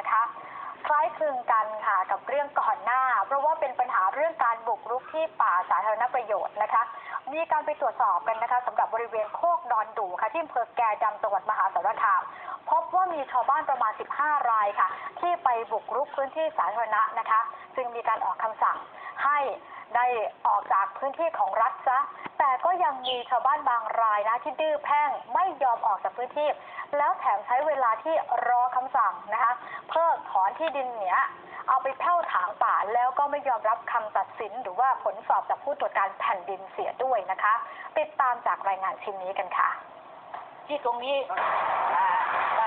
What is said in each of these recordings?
นะคะ คล้ายคลึงกันค่ะกับเรื่องก่อนหน้า เพราะว่าเป็นปัญหาเรื่องการบุกรุกที่ป่าสาธารณประโยชน์นะคะ มีการไปตรวจสอบกันนะคะสำหรับบริเวณโคกดอนดูค่ะที่อำเภอแกดำจังหวัดมหาสารคาม พบว่ามีชาวบ้านประมาณ 15 รายค่ะ ที่ไปบุกรุกพื้นที่สาธารณะนะคะ จึงมีการออกคำสั่งให้ได้ออกจากพื้นที่ของรัฐซะ แต่ก็ยังมีชาวบ้านบางรายนะที่ดื้อแพ่งไม่ยอมออกจากพื้นที่ แล้วแถมใช้เวลาที่รอคำสั่งนะคะเพิกถอนที่ดินเนี้ยเอาไปเท่าถางป่าแล้วก็ไม่ยอมรับคำตัดสิน หรือว่าผลสอบจากผู้ตรวจการแผ่นดินเสียด้วยนะคะ ติดตามจากรายงานชิ้นนี้กันค่ะ ที่ตรงนี้อ่าไป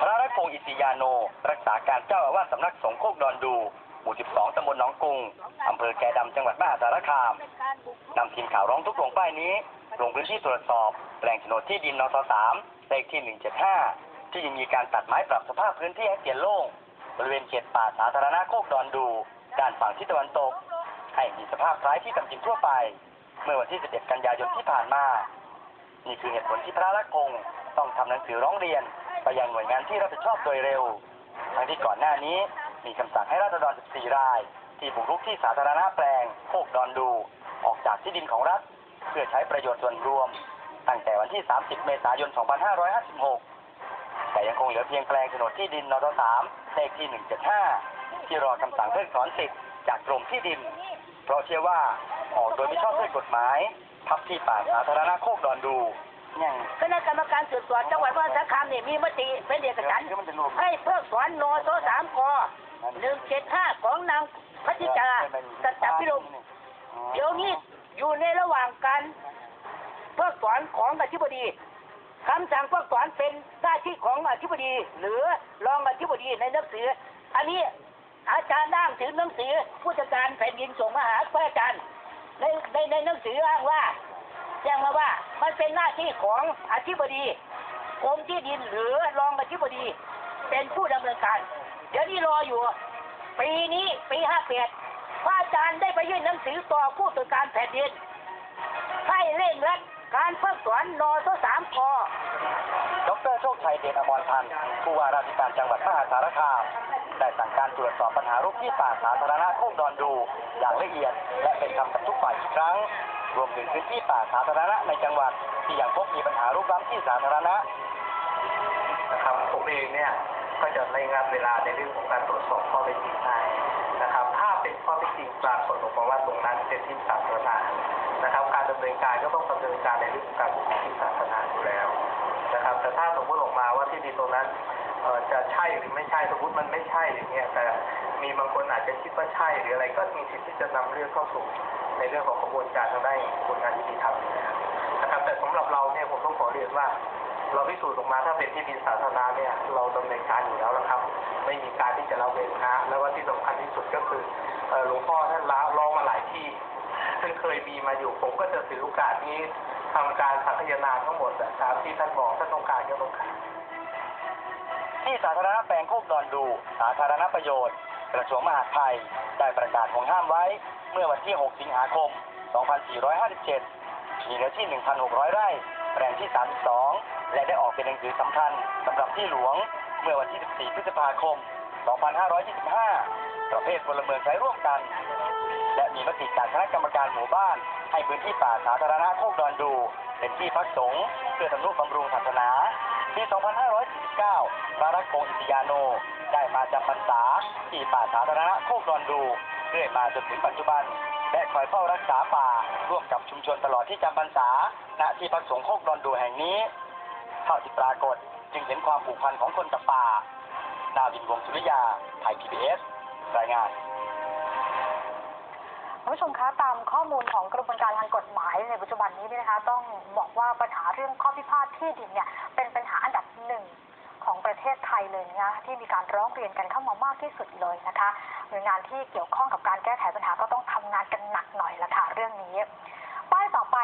พระรัตพงศ์อิสิยาโน รักษาการเจ้าอาวาสสำนักสงฆ์โคกดอนดู หมู่ 12 ตำบลหนองกรุงอำเภอแกดำจังหวัดมหาสารคามนำทีมข่าวร้องทุกข์ลงป้ายนี้ ลงพื้นที่ตรวจสอบแปลงโฉนดที่ดินนส3เลขที่ 175 ที่ยังมีการตัดไม้ปรับสภาพพื้นที่ให้เปลี่ยนโล่งบริเวณเขตป่าสาธารณะโคกดอนดู ด้านฝั่งทิศตะวันตก ให้มีสภาพคล้ายที่ทำกินทั่วไป เมื่อวันที่ 11 กันยายนที่ผ่านมา นี่คือเหตุผลที่พระลักพงศ์ต้องทำหนังสือร้องเรียน ไปยังหน่วยงานที่รับผิดชอบโดยเร็ว ทั้งที่ก่อนหน้านี้มีคำสั่งให้ราษฎร 14 ราย ที่บุกรุกที่สาธารณะแปลงโคกดอนดู ออกจากที่ดินของรัฐ เพื่อใช้ประโยชน์ส่วนรวม ตั้งแต่วันที่ 30 เมษายน 2556 แต่ยังคงเหลือเพียงแปลงโฉนดที่ดินนท3เลขที่ 175 ที่รอคำสั่งเพิกถอนสิทธิ์จากกรมที่ดิน เพราะเชื่อว่าออกโดยไม่ชอบด้วยกฎหมาย ทับที่ป่าสาธารณะโคกดอนดูยังคณะกรรมการสืบสวนจังหวัดมหาสารคามเนี่ยมีมติเป็นเอกฉันท์ให้เพิกถอนนโซสามกหนึ่งเจ็ดห้าของนางพัชิกาสัจจพิรมเดี๋ยวนี้อยู่ในระหว่างการเพิกถอนของอธิบดีคำสั่งเพิกถอนเป็นหน้าที่ของอธิบดี หรือรองอธิบดีในหนังสือ อันนี้อาจารย์นั่งถือหนังสือผู้จัดการแผ่นดินส่งมาหาพระอาจารย์ ในในในหนังสืออ้างว่าแจ้งมาว่ามันเป็นหน้าที่ของอธิบดีกรมที่ดินหรือรองอธิบดี เป็นผู้ดำเนินการ เดี๋ยวนี้รออยู่ปีนี้ปีห้าเดพระอาจารย์ได้ไปยื่นหนังสือต่อผู้ตรวจการแผ่นดินให้เร่งรัดการเพิกถอนนทสามกดรโชคชัยเดชอมรพันธ์ผู้ว่าราชการจังหวัดมหาสารคาม ได้สั่งการตรวจสอบปัญหารุกที่ป่าสาธารณะโคกดอนดู อย่างละเอียด และเป็นธรรมกับทุกฝ่ายอีกครั้ง รวมถึงพื้นที่ป่าสาธารณะในจังหวัด ที่ยังพบมีปัญหารุกล้ำที่สาธารณะนะครับผมเองเนี่ยก็จะรายงานเวลาในเรื่องของการตรวจสอบข้อเท็จจริงให้นะครับ ถ้าเป็นข้อเท็จจริงปรากฏออกมาว่าตรงนั้นเป็นที่สาธารณะนะครับ การดำเนินการก็ต้องดำเนินการในเรื่องของการบุกรุกที่สาธารณะอยู่แล้วนะครับ แต่ถ้าสมมติออกมาว่าที่ดินตรงนั้น จะใช่หรือไม่ใช่สมมติมันไม่ใช่อย่างเงี้ยแต่มีบางคนอาจจะคิดว่าใช่หรืออะไร ก็มีสิทธิ์ที่จะนำเรื่องเข้าสู่ในเรื่องของกระบวนการทางด้านกระบวนการยุติธรรมนะครับแต่สำหรับเราเนี่ยผมต้องขอเรียนว่า เราพิสูจน์ออกมาถ้าเป็นที่ดินสาธารณะเนี่ยเราดำเนินการอยู่แล้วนะครับ ไม่มีการที่จะละเว้นนะแล้วว่าที่สำคัญที่สุดก็คือหลวงพ่อท่านละร้องมาหลายที่ซึ่งเคยมีมาอยู่ผมก็จะถือโอกาสนี้ทำการสังคยนาทั้งหมดตามที่ท่านบอกท่านต้องการก็ต้องการ ที่สาธารณะแปลงโคกดอนดู สาธารณประโยชน์ กระทรวงมหาดไทย ได้ประกาศห่วงห้ามไว้ เมื่อวันที่ 6 สิงหาคม 2457 มีเนื้อที่ 1,600 ไร่ แปลงที่ 32 และได้ออกเป็นหนังสือสำคัญสำหรับที่หลวง เมื่อวันที่ 14 พฤษภาคม 2525 ประเภทพลเมืองใช้ร่วมกัน และมีมติจากคณะกรรมการหมู่บ้าน ให้พื้นที่ป่าสาธารณะโคกดอนดู เป็นที่พักสงฆ์เพื่อทำนุบำรุงศาสนาปี 2549พระรักษ์พงศ์อิยาโน ได้มาจำพรรษาที่ป่าสาธารณะโคกดอนดูเรื่อยมาจนถึงปัจจุบัน และคอยเฝ้ารักษาป่า ร่วมกับชุมชนตลอดที่จำพรรษาณที่พักสงฆ์โคกดอนดูแห่งนี้เท่าที่ปรากฏจึงเห็นความผูกพันของคนกับป่า นาวินวงศ์สุริยา ไทยพีบีเอสรายงาน คุณผู้ชมคะตามข้อมูลของกระบวนการทางกฎหมายในปัจจุบันนี้เนี่ยนะคะ ต้องบอกว่าปัญหาเรื่องข้อพิพาทที่ดินเนี่ยเป็นปัญหาอันดับหนึ่งของประเทศไทยเลยนะที่มีการร้องเรียนกันเข้ามามากที่สุดเลยนะคะหน่วยงานที่เกี่ยวข้องกับการแก้ไขปัญหาก็ต้องทำงานกันหนักหน่อยละค่ะเรื่องนี้ป้ายต่อไป